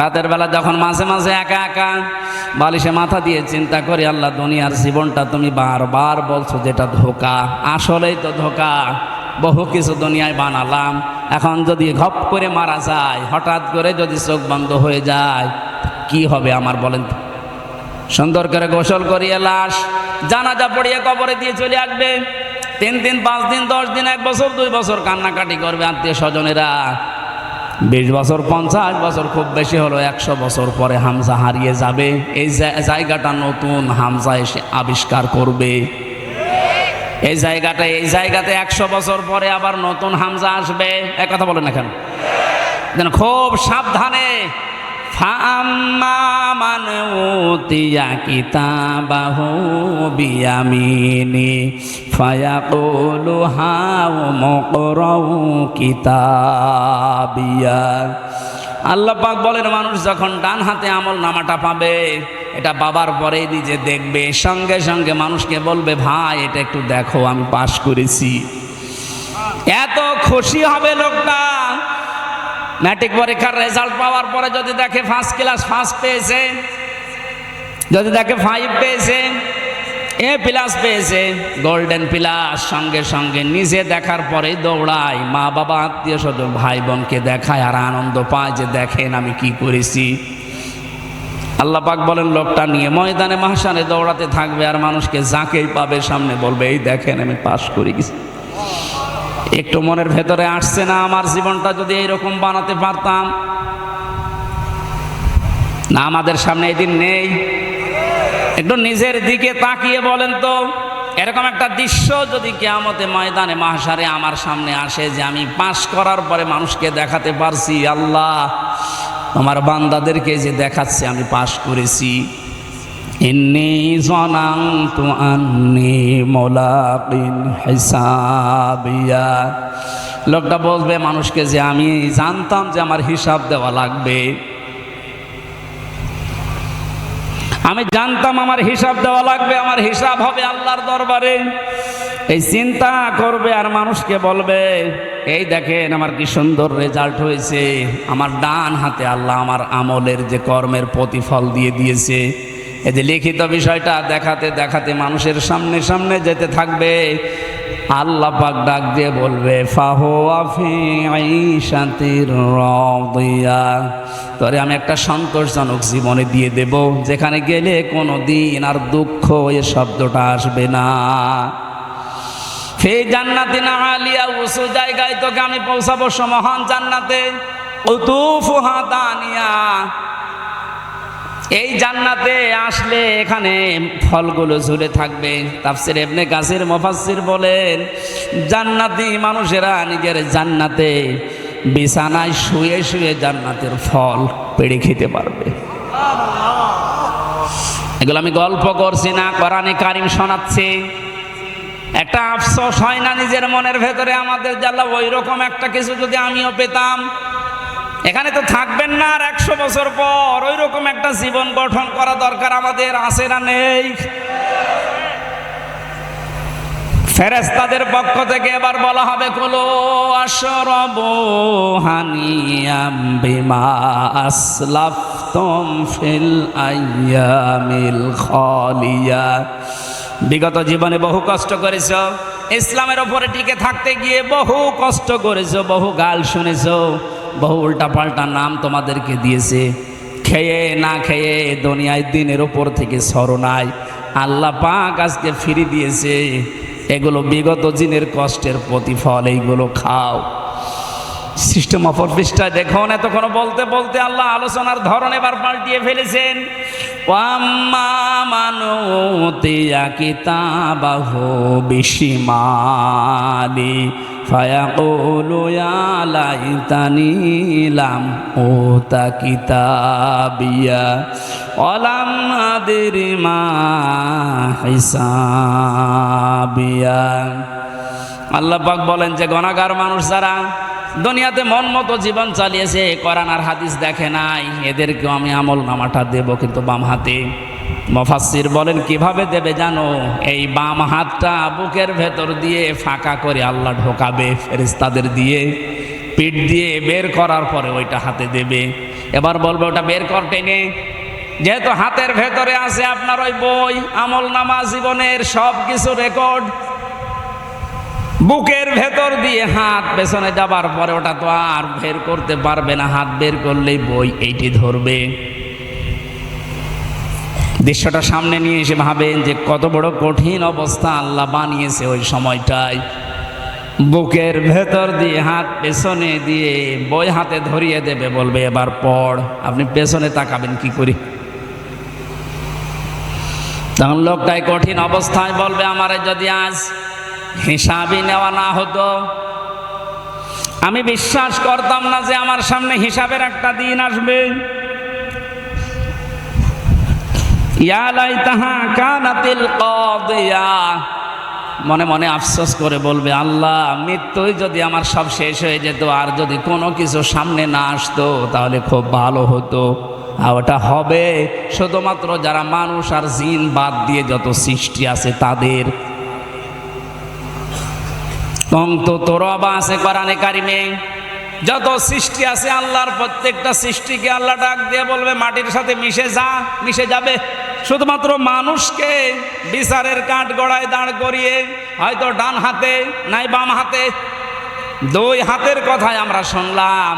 রাতের বেলা যখন মাঝে মাঝে একা একা বালিশে মাথা দিয়ে চিন্তা করি, আল্লাহ দুনিয়ার জীবনটা তুমি বারবার বলছো যেটা ধোকা। আসলেই তো ধোকা। বহু কিছু দুনিয়ায় বানালাম। এখন যদি ঘপ করে মারা যায়, হঠাৎ করে যদি চোখ বন্ধ হয়ে যায়, কি হবে আমার বলেন সুন্দর করে গোসল করিয়ে লাশ, জানাজা পড়িয়ে কবরে দিয়ে চলে আসবে। তিন দিন, পাঁচ দিন, দশ দিন, এক বছর, দুই বছর কান্নাকাটি করবে আত্মীয় স্বজনেরা। বিশ বছর, পঞ্চাশ বছর, খুব বেশি হলো একশো বছর পরে হামজা হারিয়ে যাবে। এই জায়গাটা নতুন, হামজা এসে আবিষ্কার করবে। এই জায়গাটা, এই জায়গাতে একশো বছর পরে আবার নতুন হামজা আসবে। এক কথা বলেন এখন খুব সাবধানে ফাম্মা মান উতিয়া কিতাবাহু বিয়ামিনি ফায়াকুলু হাউ মুকরাউ কিতাবিয়া। আল্লাহ পাক বলেন, মানুষ যখন ডান হাতে আমল নামাটা পাবে, এটা বাবার পরে নিজে দেখবে। সঙ্গে সঙ্গে মানুষকে বলবে, ভাই, এটা একটু দেখো, আমি পাশ করেছি। এত খুশি হবে লোকটা। ম্যাট্রিক পরীক্ষার রেজাল্ট পাওয়ার পরে যদি দেখে ফার্স্ট ক্লাস ফার্স্ট পেয়েছে, যদি দেখে ফাইভ পেয়েছে এ প্লাস পেয়েছে গোল্ডেন প্লাস সঙ্গে সঙ্গে নিজে দেখার পরে দৌড়ায়। মা বাবা, আত্মীয় স্বজন, ভাই বোনকে দেখায় আর আনন্দ পায় যে দেখেন আমি কি করেছি। আল্লাহ পাক বলেন, লোকটা নিয়ে ময়দানে মাহসানে দৌড়াতে থাকবে আর মানুষকে যাকেই পাবে সামনে। বলবে, এই দেখেন আমি পাশ করে গেছি। একটু মনের ভেতরে আসছে না আমার জীবনটা যদি এইরকম বানাতে পারতাম। না আমাদের সামনে এদিন নেই। একটু নিজের দিকে তাকিয়ে বলেন তো, এরকম একটা দৃশ্য যদি কেয়ামতে ময়দানে মাহসারে আমার সামনে আসে যে আমি পাশ করার পরে মানুষকে দেখাতে পারছি, আল্লাহ, আমার বান্দাদেরকে যে দেখাচ্ছে আমি পাশ করেছি। ইন্নি জনান্তু আন্নি মোলাকিন হিসাবিয়া। লোকটা বলবে, মানুষকে যে আমি জানতাম যে আমার হিসাব দেওয়া লাগবে, আমি জানতাম আমার হিসাব দেওয়া লাগবে, আমার হিসাব হবে আল্লাহর দরবারে। এই চিন্তা করবে আর মানুষকে বলবে, এই দেখেন আমার কি সুন্দর রেজাল্ট হয়েছে। আমার ডান হাতে আল্লাহ আমার আমলের যে কর্মের প্রতিফল দিয়ে দিয়েছে। এই যে লিখিত বিষয়টা দেখাতে দেখাতে মানুষের সামনে সামনে যেতে থাকবে। আল্লাহ পাক ডাক দিয়ে বলবে তরে আমি একটা সন্তোষজনক জীবনে দিয়ে দেব, যেখানে গেলে কোনো দিন আর দুঃখ এ শব্দটা আসবে না। ফে জান্নাতি না আলিয়া, উঁচু জায়গায় তোকে আমি পৌঁছাবো সমহান জান্নাতে। উতুফুহা দানিয়া এই জান্নাতে আসলে এখানে ফলগুলো ঝুলে থাকবে। তাফসির এমনি গাছের মফাসির বলেন, জান্নাতি মানুষেরা নিজের জান্নাতে বিছানায় শুয়ে শুয়ে জান্নাতের ফল পেড়ে খেতে পারবে। এগুলো আমি গল্প করছি না, কোরআনে কারিম শোনাচ্ছি। একটা আফসোস হয় না নিজের মনের ভেতরে আমাদের জ্বালা ওই রকম একটা কিছু যদি আমিও পেতাম। এখানে তো থাকবেন না আর একশো বছর পর ওই রকম একটা জীবন গঠন করা দরকার আমাদের, আছে না নেই? ফেরেস্তাদের পক্ষ থেকে এবার বলা হবে, কলো আশরব হানিয়াম বিমা আসলাফতম ফিল আইয়ামিল খালিয়া। বিগত জীবনে বহু কষ্ট করেছ, ইসলামের ওপরে টিকে থাকতে গিয়ে বহু কষ্ট করেছ, বহু গাল শুনেছ। বহু উল্টাপাল্টা নাম তোমাদেরকে দিয়েছে। খেয়ে না খেয়ে দুনিয়ায় দিনের ওপর থেকে সরনায় আল্লাহ পাক আজকে ফিরে দিয়েছে। এগুলো বিগত দিনের কষ্টের প্রতিফল, এইগুলো খাও। সিস্টেম অফ পৃষ্ঠায় দেখুন, এতক্ষণ বলতে বলতে আল্লাহ আলোচনার ধরন এবার পাল্টিয়ে ফেলেছেন। ওয়াম্মা কিতাবাহু বিশিমালি। ফায়াকুলু ইয়া লাইতানি লাম উতা কিতাবিয়া ওয়ালাম আদরি মা হিসাবিয়া আল্লাহ পাক বলেন যে গণাগার মানুষ যারা দুনিয়াতে মন মতো জীবন চালিয়েছে, কোরআন আর হাদিস দেখে নাই, এদেরকেও আমি আমল নামাটা দেব কিন্তু বাম হাতে। মফাসির বলেন, কীভাবে দেবে জানো? এই বাম হাতটা বুকের ভেতর দিয়ে ফাঁকা করে আল্লাহ ঢোকাবে ফেরিস্তাদের দিয়ে। পিঠ দিয়ে বের করার পরে ওইটা হাতে দেবে। এবার বলবে, ওটা বের কর টেনে। যেহেতু হাতের ভেতরে আছে আপনার ওই বই, আমল নামা জীবনের সব কিছু রেকর্ড, বুকের ভেতর দিয়ে হাত পেছনে যাবার পরে ওটা তো আর বের করতে পারবে না। হাত বের করলেই বই এইটি ধরবে। দৃশ্যটা সামনে নিয়ে এসে ভাবেন যে কত বড় কঠিন অবস্থা আল্লাহ বানিয়েছে ওই সময়টায়। বুকের ভেতর দিয়ে, হাত পেছনে দিয়ে, বই হাতে ধরিয়ে দেবে বলবে, এবার পড়, আপনি পেছনে তাকাবেন কি করি? তখন লোকটাই কঠিন অবস্থায় বলবে, আমার যদি আজ হিসাবই নেওয়া না হতো, আমি বিশ্বাস করতাম না যে আমার সামনে হিসাবের একটা দিন আসবে। মনে মনে আফসোস করে বলবে, আল্লাহ, মৃত্যুই যদি আমার সব শেষ হয়ে যেত, আর যদি কোনো কিছু সামনে না আসতো, তাহলে খুব ভালো হতো। আর ওটা হবে শুধুমাত্র যারা মানুষ আর জিন বাদ দিয়ে যত সৃষ্টি আছে তাদের। তো তোর অবা আছে কোরআনে কারিমে। যত সৃষ্টি আছে আল্লাহর প্রত্যেকটা সৃষ্টিকে আল্লাহ ডাক দিয়ে বলবে, মাটির সাথে মিশে যা, মিশে যাবে। শুধুমাত্র মানুষকে বিচারের কাঠ গড়ায় দাঁড় করিয়ে হয়তো ডান হাতে নাই বাম হাতে, দুই হাতের কথায় আমরা শুনলাম।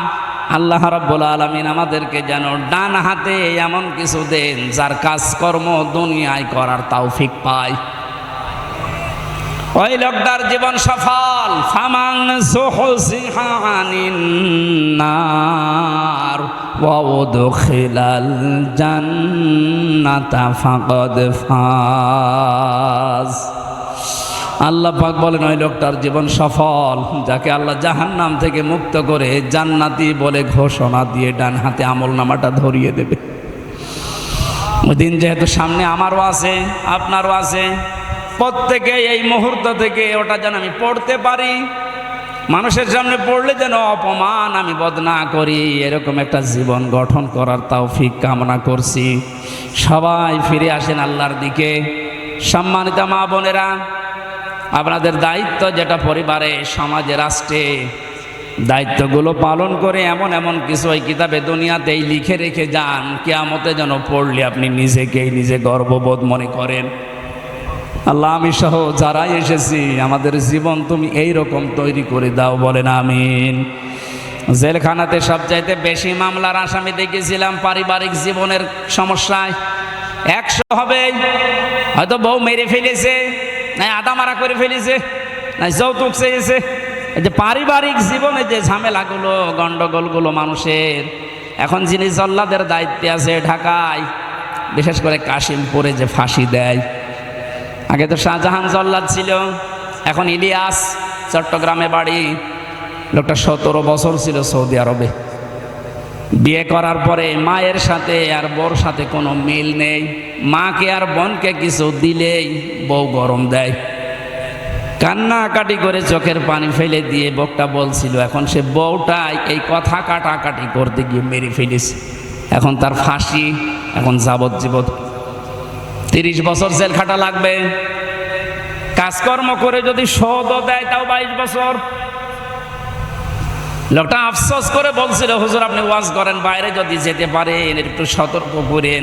আল্লাহ রাব্বুল আলামিন আমাদেরকে যেন ডান হাতে এমন কিছু দেন যার কাজকর্ম দুনিয়ায় করার তৌফিক পায়। ওই লোকটার জীবন সফল। ফামাং নার। ওয়া উদখিলাল জান্নাতা ফাকাদ ফাজ। আল্লাহ পাক বলেন, ওই লোকটার জীবন সফল, যাকে আল্লাহ জাহান্নাম থেকে মুক্ত করে জান্নাতি বলে ঘোষণা দিয়ে ডান হাতে আমল নামাটা ধরিয়ে দেবে। ওই দিন যেহেতু সামনে আমারও আছে, আপনারও আছে প্রত্যেকে এই মুহূর্ত থেকে ওটা যেন আমি পড়তে পারি। মানুষের সামনে পড়লে যেন অপমান আমি বদনা করি। এরকম একটা জীবন গঠন করার তৌফিক কামনা করছি। সবাই ফিরে আসেন আল্লাহর দিকে। সম্মানিত মা বোনেরা, আপনাদের দায়িত্ব যেটা পরিবারে, সমাজে, রাষ্ট্রে, দায়িত্বগুলো পালন করে এমন এমন কিছু ওই কিতাবে দুনিয়াতেই লিখে রেখে যান। কেয়ামতে যেন পড়লে আপনি নিজেকেই নিজে গর্ববোধ মনে করেন। আল্লাহ, আমি সহ যারাই এসেছি, আমাদের জীবন তুমি এই রকম তৈরি করে দাও, বলেন আমিন। জেলখানাতে সবচাইতে বেশি মামলার আসামি দেখেছিলাম পারিবারিক জীবনের সমস্যায়। একশো হবে, হয়তো বউ মেরে ফেলেছে, নাই আদা মারা করে ফেলেছে, নাই যৌতুক চেয়েছে। এই যে পারিবারিক জীবনে যে ঝামেলাগুলো গণ্ডগোলগুলো মানুষের, এখন যিনি জল্লাদের দায়িত্বে আছে ঢাকায়, বিশেষ করে কাশিমপুরে যে ফাঁসি দেয় আগে তো শাহজাহান জল্লাদ ছিল, এখন ইলিয়াস, চট্টগ্রামে বাড়ি। লোকটা সতেরো বছর ছিল সৌদি আরবে। বিয়ে করার পরে মায়ের সাথে আর বোর সাথে কোনো মিল নেই। মাকে আর বোনকে কিছু দিলেই বউ গরম দেয়। কান্নাকাটি করে চোখের পানি ফেলে দিয়ে বউটা বলছিল, এখন সে বউটাই এই কথা কাটাকাটি করতে গিয়ে মেরে ফেলেছে। এখন তার ফাঁসি, এখন যাবজ্জীবন তিরিশ বছর জেল খাটা লাগবে। কাজকর্ম করে যদি শোধও দেয়, তাও বাইশ বছর। লোকটা আফসোস করে বলছিল, হুজুর, আপনি ওয়াজ করেন, বাইরে যদি যেতে পারেন, একটু সতর্ক করেন।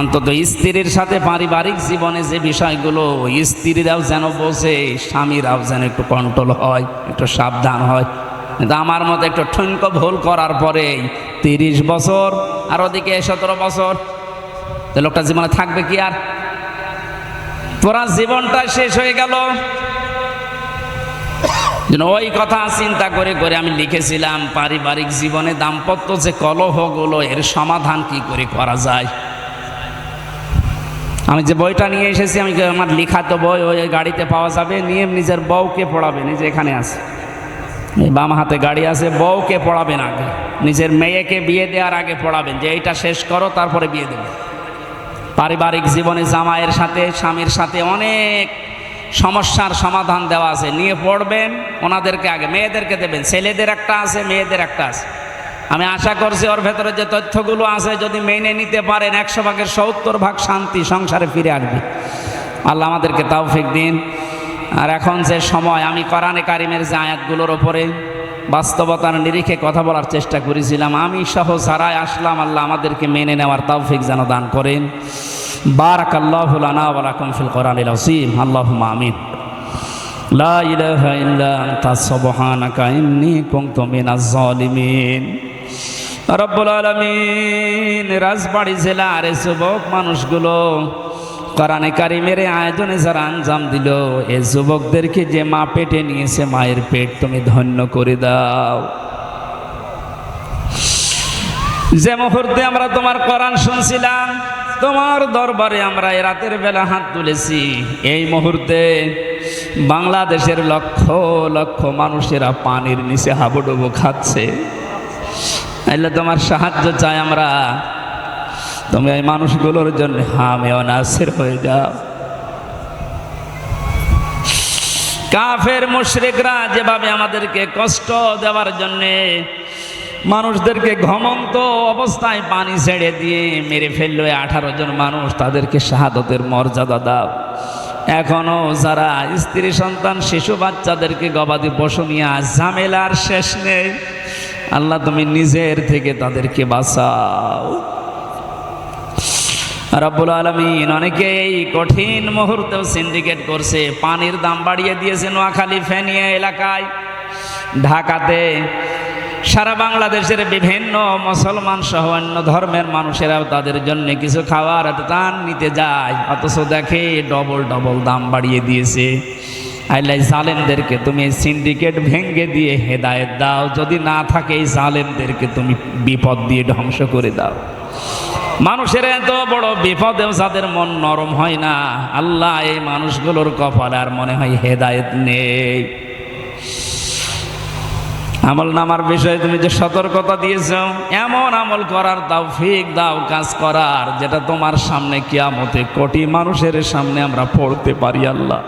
অন্তত স্ত্রীর সাথে পারিবারিক জীবনে যে বিষয়গুলো, স্ত্রীরাও যেন বোঝে, স্বামীরাও যেন একটু কন্ট্রোল হয়, একটু সাবধান হয়। কিন্তু আমার মতো একটু ঠুনকো ভুল করার পরেই তিরিশ বছর, আর ওদিকে সতেরো বছর। তো লোকটা জীবনে থাকবে কি আর? পুরা জীবনটা শেষ হয়ে গেল। ওই কথা চিন্তা করে করে আমি লিখেছিলাম, পারিবারিক জীবনে দাম্পত্য যে কলহগুলো, এর সমাধান কি করে করা যায়? আমি যে বইটা নিয়ে এসেছি, আমি আমার লিখা তো বই ওই গাড়িতে পাওয়া যাবে? নিয়ে নিজের বউকে পড়াবে, নিজে এখানে আছে। এই বাম হাতে গাড়ি আছে, বউকে পড়াবেন আগে। নিজের মেয়েকে বিয়ে দেওয়ার আগে পড়াবেন, যে এইটা শেষ করো, তারপরে বিয়ে দেবে। পারিবারিক জীবনে জামাইয়ের সাথে, স্বামীর সাথে অনেক সমস্যার সমাধান দেওয়া আছে। নিয়ে পড়বেন, ওনাদেরকে আগে, মেয়েদেরকে দেবেন। ছেলেদের একটা আছে, মেয়েদের একটা আছে। আমি আশা করছি ওর ভেতরে যে তথ্যগুলো আছে, যদি মেনে নিতে পারেন, একশো ভাগের সত্তর ভাগ শান্তি সংসারে ফিরে আসবে। আল্লাহ আমাদেরকে তাওফিক দিন। আর এখন যে সময়, আমি কোরআনে কারিমের যে আয়াতগুলোর ওপরে বাস্তবতার নিরিখে কথা বলার চেষ্টা করেছিলাম। আমি সহ সারাই আসলাম, আল্লাহ আমাদেরকে মেনে নেওয়ার তৌফিক যেন দান করেন। বারাক আল্লাহ লানা ওয়ালাকুম ফিল কোরআনিল আসিম আল্লাহুম্মা আমিন। লা ইলাহা ইল্লা আনতা, সুবহানাকা ইন্নী কুনতু মিনাজ জালিমিন রব্বুল আলামিন, রাজবাড়ি জেলার যুবক মানুষগুলো কোরআনে কারিমের আয়োজনে যারা আঞ্জাম দিল এই যুবকদেরকে যে মা পেটে নিয়েছে মায়ের পেট, তুমি ধন্য করে দাও। যে মুহূর্তে আমরা তোমার কোরআন শুনছিলাম, তোমার দরবারে আমরা এই রাতের বেলা হাত তুলেছি। এই মুহূর্তে বাংলাদেশের লক্ষ লক্ষ মানুষেরা পানির নিচে হাবুডুবু খাচ্ছে। তাইলে তোমার সাহায্য চাই আমরা। তুমি এই মানুষগুলোর জন্য হামে অনাসের হয়ে যাও। কাফের, মুশরিকরা যেভাবে আমাদেরকে কষ্ট দেওয়ার জন্যে মানুষদেরকে ঘমন্ত অবস্থায় পানি ছেড়ে দিয়ে মেরে ফেলল আঠারো জন মানুষ তাদেরকে শাহাদতের মর্যাদা দাও। এখনও যারা স্ত্রী, সন্তান, শিশু, বাচ্চাদেরকে গবাদি পশু নিয়ে ঝামেলার শেষ নেই, আল্লাহ তুমি নিজের থেকে তাদেরকে বাঁচাও। রব্বুল আলমিন অনেকে এই কঠিন মুহূর্তেও সিন্ডিকেট করছে, পানির দাম বাড়িয়ে দিয়েছে নোয়াখালী, ফেনিয়া এলাকায়। ঢাকাতে সারা বাংলাদেশের বিভিন্ন মুসলমান সহ অন্য ধর্মের মানুষেরাও তাদের জন্য কিছু খাবার দান নিতে যায়। অথচ দেখে ডবল ডবল দাম বাড়িয়ে দিয়েছে। আল্লাহ জালেমদেরকে তুমি সিন্ডিকেট ভেঙ্গে দিয়ে হেদায়েত দাও। যদি না থাকে এই জালেমদেরকে তুমি বিপদ দিয়ে ধ্বংস করে দাও। মানুষের এত বড় বিপদেও যাদের মন নরম হয় না, আল্লাহ এই মানুষগুলোর কপালে আর মনে হয় হেদায়েত নেই। আমল নামার বিষয়ে তুমি যে সতর্কতা দিয়েছ, এমন আমল করার দাও ফিক দাও, কাজ করার, যেটা তোমার সামনে কিয়ামতে কোটি মানুষের সামনে আমরা পড়তে পারি, আল্লাহ।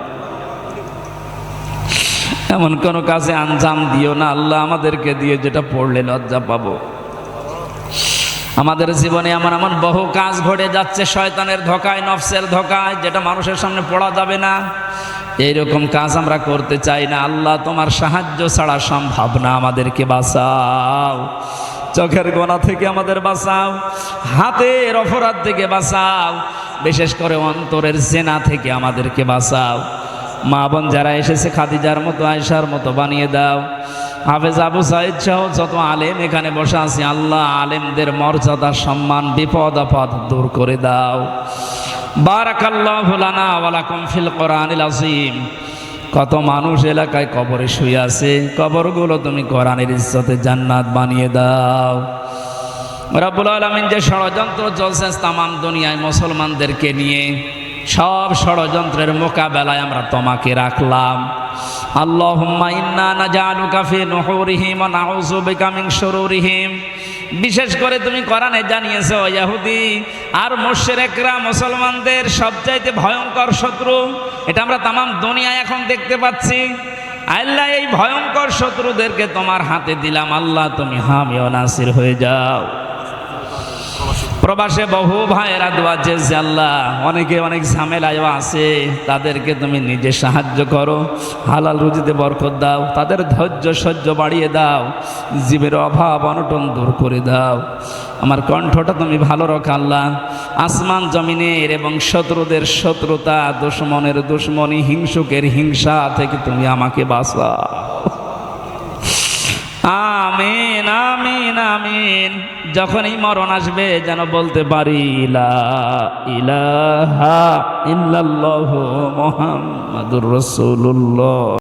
এমন কোনো কাজে আঞ্জাম দিও না, আল্লাহ আমাদেরকে দিয়ে যেটা পড়লে লজ্জা পাবো। আমাদের জীবনে এমন এমন বহু কাজ ঘটে যাচ্ছে, শয়তানের ধোকায়, নফসের ধোকায়, যেটা মানুষের সামনে পড়া যাবে না। এইরকম কাজ আমরা করতে চাই না। আল্লাহ তোমার সাহায্য ছাড়া সম্ভব না আমাদেরকে বাঁচাও। চোখের গোনা থেকে আমাদের বাঁচাও। হাতের অপরাধ থেকে বাঁচাও। বিশেষ করে অন্তরের জেনা থেকে আমাদেরকে বাঁচাও। মা বোন যারা এসেছে, খাদিজার মতো আয়সার মতো বানিয়ে দাও। হাফেজ আবু সাইদ সহ যত আলেম এখানে বসে আছি, আল্লাহ আলেমদের মর্যাদা, সম্মান, বিপদ, আপদ দূর করে দাও। বারাকাল্লাহু ফিল কত মানুষ এলাকায় কবরে শুয়ে আছে, কবরগুলো তুমি কোরআনের ইজ্জতে জান্নাত বানিয়ে দাও। রাব্বুল আলামিন যে ষড়যন্ত্র চলছে, তামাম দুনিয়ায় মুসলমানদেরকে নিয়ে সব ষড়যন্ত্রের মোকাবেলায় আমরা তোমাকে রাখলাম। আল্লাহুম্মা ইন্না নাজআলুকা ফি নুহুরিহিম ওয়া নাউযু বিকা মিন শুরুরিহিম। বিশেষ করে তুমি কোরআনে জানিয়েছো ইহুদি আর মুশরিকরা মুসলমানদের সবচাইতে ভয়ঙ্কর শত্রু। এটা আমরা তামাম দুনিয়ায় এখন দেখতে পাচ্ছি। আল্লাহ এই ভয়ঙ্কর শত্রুদেরকে তোমার হাতে দিলাম। আল্লাহ তুমি হামিও নাসির হয়ে যাও। প্রবাসে বহু ভাইয়েরা দোয়া চেয়েছে, আল্লাহ, অনেকে অনেক ঝামেলায়ও আছে, তাদেরকে তুমি নিজে সাহায্য করো, হালাল রুজিতে বরকত দাও, তাদের ধৈর্য সহ্য বাড়িয়ে দাও, জীবের অভাব অনটন দূর করে দাও। আমার কণ্ঠটা তুমি ভালো রাখো, আল্লাহ, আসমান জমিনের এবং শত্রুদের শত্রুতা, দুশ্মনের দুশ্মনী, হিংসুকের হিংসা থেকে তুমি আমাকে বাঁচাও। আমিন। আমিন আমিন আমিন। যখনই মরণ আসবে যেন বলতে পারি ইলা ইলাহা ইল্লাল্লাহু মুহাম্মাদুর রাসূলুল্লাহ।